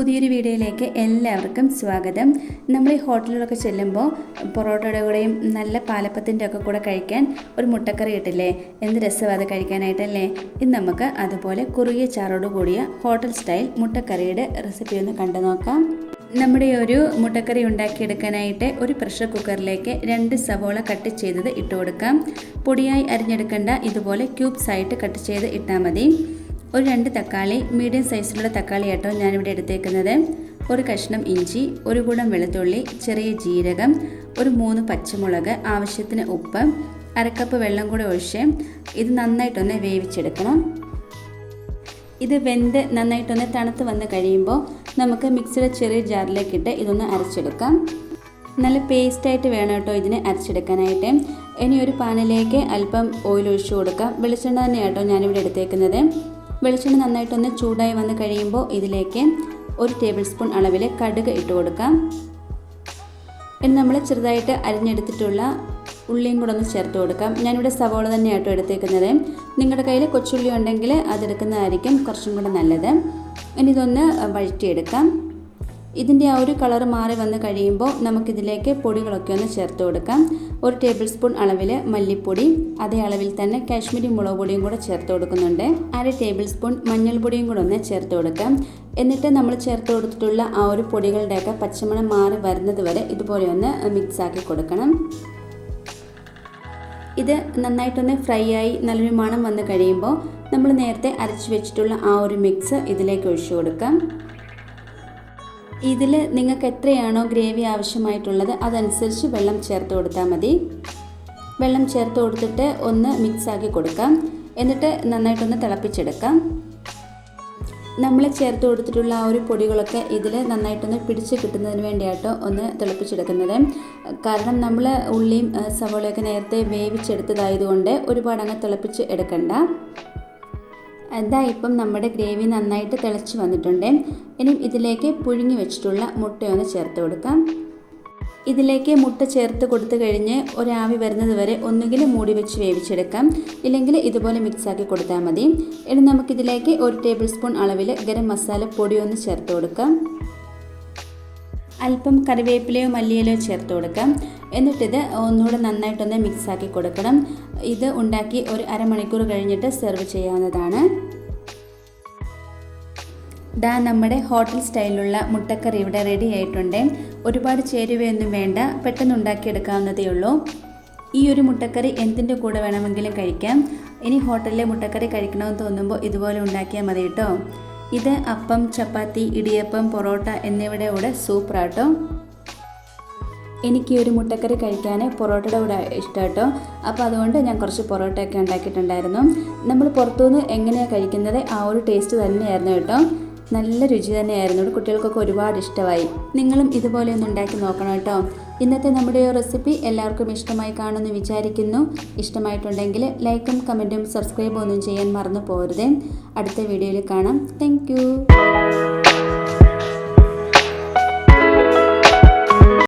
പുതിയൊരു വീഡിയോയിലേക്ക് എല്ലാവർക്കും സ്വാഗതം. നമ്മൾ ഈ ഹോട്ടലിലൊക്കെ ചെല്ലുമ്പോൾ പൊറോട്ടയുടെ കൂടെയും നല്ല പാലപ്പത്തിന്റെ ഒക്കെ കൂടെ കഴിക്കാൻ ഒരു മുട്ടക്കറി കിട്ടില്ലേ എന്ത് രസമാണ് അത് കഴിക്കാനായിട്ടല്ലേ? ഇന്ന് നമുക്ക് അതുപോലെ കുറുകിയ ചാറോട് കൂടിയ ഹോട്ടൽ സ്റ്റൈൽ മുട്ടക്കറിയുടെ റെസിപ്പി ഒന്ന് കണ്ടു നോക്കാം. നമ്മുടെ ഒരു മുട്ടക്കറി ഉണ്ടാക്കിയെടുക്കാനായിട്ട് ഒരു പ്രഷർ കുക്കറിലേക്ക് രണ്ട് സവോള കട്ട് ചെയ്തത് ഇട്ട് കൊടുക്കാം. പൊടിയായി അരിഞ്ഞെടുക്കേണ്ട ഇതുപോലെ ക്യൂബ്സ് ആയിട്ട് കട്ട് ചെയ്ത് ഇട്ടാൽ മതി. ഒരു രണ്ട് തക്കാളി മീഡിയം സൈസിലുള്ള തക്കാളി ആട്ടോ ഞാനിവിടെ എടുത്തേക്കുന്നത്. ഒരു കഷ്ണം ഇഞ്ചി ഒരു കൂടം വെളുത്തുള്ളി ചെറിയ ജീരകം ഒരു മൂന്ന് പച്ചമുളക് ആവശ്യത്തിന് ഉപ്പ് അരക്കപ്പ് വെള്ളം കൂടെ ഒഴിച്ച് ഇത് നന്നായിട്ടൊന്ന് വേവിച്ചെടുക്കണം. ഇത് വെന്ത് നന്നായിട്ടൊന്ന് തണുത്ത് വന്ന് കഴിയുമ്പോൾ നമുക്ക് മിക്സിയുടെ ചെറിയ ജാറിലേക്കിട്ട് ഇതൊന്ന് അരച്ചെടുക്കാം. നല്ല പേസ്റ്റായിട്ട് വേണം കേട്ടോ ഇതിനെ അരച്ചെടുക്കാനായിട്ട്. ഇനി ഒരു പാനിലേക്ക് അല്പം ഓയിൽ ഒഴിച്ചു കൊടുക്കാം. വെളിച്ചെണ്ണ തന്നെയാട്ടോ ഞാനിവിടെ എടുത്തേക്കുന്നത്. വെളിച്ചെണ്ണ നന്നായിട്ടൊന്ന് ചൂടായി വന്ന് കഴിയുമ്പോൾ ഇതിലേക്ക് ഒരു ടേബിൾ സ്പൂൺ അളവിൽ കടുക് ഇട്ട് കൊടുക്കാം. ഇനി നമ്മൾ ചെറുതായിട്ട് അരിഞ്ഞെടുത്തിട്ടുള്ള ഉള്ളിയും കൂടെ ഒന്ന് ചേർത്ത് കൊടുക്കാം. ഞാനിവിടെ സവോള തന്നെയാട്ടോ എടുത്തേക്കുന്നത്. നിങ്ങളുടെ കയ്യിൽ കൊച്ചുള്ളി ഉണ്ടെങ്കിൽ അതെടുക്കുന്നതായിരിക്കും കുറച്ചും കൂടെ നല്ലത്. ഇനി ഇതൊന്ന് വഴറ്റിയെടുക്കാം. ഇതിന്റെ ആ ഒരു കളർ മാറി വന്ന് കഴിയുമ്പോൾ നമുക്കിതിലേക്ക് പൊടികളൊക്കെ ഒന്ന് ചേർത്ത് കൊടുക്കാം. ഒരു ടേബിൾ സ്പൂൺ അളവിൽ മല്ലിപ്പൊടി അതേ അളവിൽ തന്നെ കാശ്മീരി മുളക് പൊടിയും കൂടെ ചേർത്ത് കൊടുക്കുന്നുണ്ട്. അര ടേബിൾ സ്പൂൺ മഞ്ഞൾപ്പൊടിയും കൂടെ ഒന്ന് ചേർത്ത് കൊടുക്കാം. എന്നിട്ട് നമ്മൾ ചേർത്ത് കൊടുത്തിട്ടുള്ള ആ ഒരു പൊടികളുടെയൊക്കെ പച്ചമണം മാറി വരുന്നത് വരെ ഇതുപോലെ ഒന്ന് മിക്സാക്കി കൊടുക്കണം. ഇത് നന്നായിട്ടൊന്ന് ഫ്രൈ ആയി നല്ലൊരു മണം വന്ന് കഴിയുമ്പോൾ നമ്മൾ നേരത്തെ അരച്ച് വെച്ചിട്ടുള്ള ആ ഒരു മിക്സ് ഇതിലേക്ക് ഒഴിച്ചു കൊടുക്കാം. ഇതിൽ നിങ്ങൾക്ക് എത്രയാണോ ഗ്രേവി ആവശ്യമായിട്ടുള്ളത് അതനുസരിച്ച് വെള്ളം ചേർത്ത് കൊടുത്താൽ മതി. വെള്ളം ചേർത്ത് കൊടുത്തിട്ട് ഒന്ന് മിക്സ് ആക്കി കൊടുക്കാം. എന്നിട്ട് നന്നായിട്ടൊന്ന് തിളപ്പിച്ചെടുക്കാം. നമ്മൾ ചേർത്ത് കൊടുത്തിട്ടുള്ള ആ ഒരു പൊടികളൊക്കെ ഇതിൽ നന്നായിട്ടൊന്ന് പിടിച്ച് കിട്ടുന്നതിന് വേണ്ടിയാട്ടോ ഒന്ന് തിളപ്പിച്ചെടുക്കുന്നത്. കാരണം നമ്മൾ ഉള്ളിയും സവോളയൊക്കെ നേരത്തെ വേവിച്ചെടുത്തതായതുകൊണ്ട് ഒരുപാട് അങ്ങ് തിളപ്പിച്ച് എടുക്കണ്ട. അതാ ഇപ്പം നമ്മുടെ ഗ്രേവി നന്നായിട്ട് തിളച്ച് വന്നിട്ടുണ്ട്. ഇനി ഇതിലേക്ക് പുഴുങ്ങി വെച്ചിട്ടുള്ള മുട്ടയൊന്ന് ചേർത്ത് കൊടുക്കാം. ഇതിലേക്ക് മുട്ട ചേർത്ത് കൊടുത്തു കഴിഞ്ഞ് ഒരാവി വരുന്നത് വരെ ഒന്നുകിൽ മൂടി വെച്ച് വേവിച്ചെടുക്കാം. ഇല്ലെങ്കിൽ ഇതുപോലെ മിക്സാക്കി കൊടുത്താൽ മതി. ഇനി നമുക്കിതിലേക്ക് ഒരു ടേബിൾ സ്പൂൺ അളവിൽ ഗരം മസാല പൊടിയൊന്ന് ചേർത്ത് കൊടുക്കാം. അല്പം കറിവേപ്പിലയോ മല്ലിയിലോ ചേർത്ത് കൊടുക്കാം. എന്നിട്ടിത് ഒന്നുകൂടെ നന്നായിട്ടൊന്ന് മിക്സാക്കി കൊടുക്കണം. ഇത് ഉണ്ടാക്കി ഒരു അരമണിക്കൂർ കഴിഞ്ഞിട്ട് സെർവ് ചെയ്യാവുന്നതാണ്. ദാ നമ്മുടെ ഹോട്ടൽ സ്റ്റൈലിലുള്ള മുട്ടക്കറി ഇവിടെ റെഡി ആയിട്ടുണ്ട്. ഒരുപാട് ചേരുവയൊന്നും വേണ്ട പെട്ടെന്ന് ഉണ്ടാക്കിയെടുക്കാവുന്നതേ ഉള്ളൂ. ഈ ഒരു മുട്ടക്കറി എന്തിന്റെ കൂടെ വേണമെങ്കിലും കഴിക്കാം. ഇനി ഹോട്ടലിലെ മുട്ടക്കറി കഴിക്കണമെന്ന് തോന്നുമ്പോൾ ഇതുപോലെ ഉണ്ടാക്കിയാൽ മതി കേട്ടോ. ഇത് അപ്പം ചപ്പാത്തി ഇടിയപ്പം പൊറോട്ട എന്നിവയുടെ കൂടെ സൂപ്പറാട്ടോ. എനിക്ക് ഒരു മുട്ടക്കറി കഴിക്കാൻ പൊറോട്ടയുടെ കൂടെ ഇഷ്ടം കേട്ടോ അപ്പോൾ അതുകൊണ്ട് ഞാൻ കുറച്ച് പൊറോട്ടയൊക്കെ ഉണ്ടാക്കിയിട്ടുണ്ടായിരുന്നു. നമ്മൾ പുറത്തുനിന്ന് എങ്ങനെയാണ് കഴിക്കുന്നത് ആ ഒരു ടേസ്റ്റ് തന്നെയായിരുന്നു കേട്ടോ. നല്ല രുചി തന്നെയായിരുന്നു. കുട്ടികൾക്കൊക്കെ ഒരുപാട് ഇഷ്ടമായി. നിങ്ങളും ഇതുപോലെ ഒന്ന് ഉണ്ടാക്കി നോക്കണം കേട്ടോ. ഇന്നത്തെ നമ്മുടെ റെസിപ്പി എല്ലാവർക്കും ഇഷ്ടമായി കാണുമെന്ന് വിചാരിക്കുന്നു. ഇഷ്ടമായിട്ടുണ്ടെങ്കിൽ ലൈക്കും കമന്റും സബ്സ്ക്രൈബും ഒന്നും ചെയ്യാൻ മറന്നു പോകരുത്. അടുത്ത വീഡിയോയിൽ കാണാം. താങ്ക്